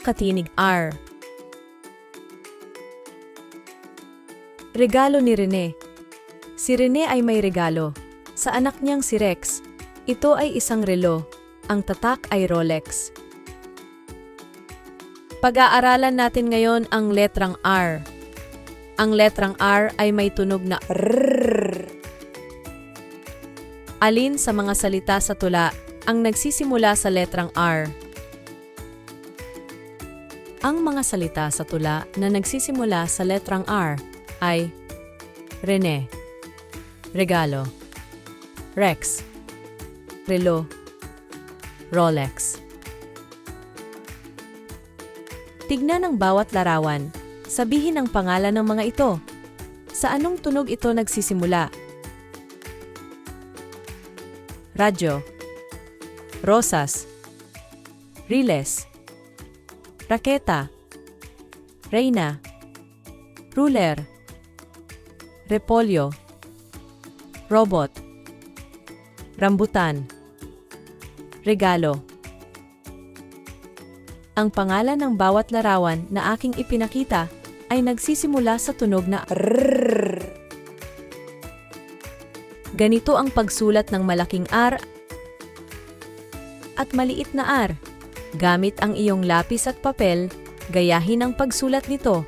katinig R. Regalo ni Rene. Si Rene ay may regalo. Sa anak niyang si Rex. Ito ay isang relo. Ang tatak ay Rolex. Pag-aaralan natin ngayon ang letrang R. Ang letrang R ay may tunog na R. Alin sa mga salita sa tula ang nagsisimula sa letrang R? Ang mga salita sa tula na nagsisimula sa letrang R ay Rene, Regalo, Rex, Relo, Rolex. Tignan ang bawat larawan. Sabihin ang pangalan ng mga ito. Sa anong tunog ito nagsisimula? Radyo, Rosas, Riles, Raketa, Reina, Ruler, Repolyo, Robot, Rambutan, Regalo. Ang pangalan ng bawat larawan na aking ipinakita ay nagsisimula sa tunog na R. Ganito ang pagsulat ng malaking R at maliit na R. Gamit ang iyong lapis at papel, gayahin ang pagsulat nito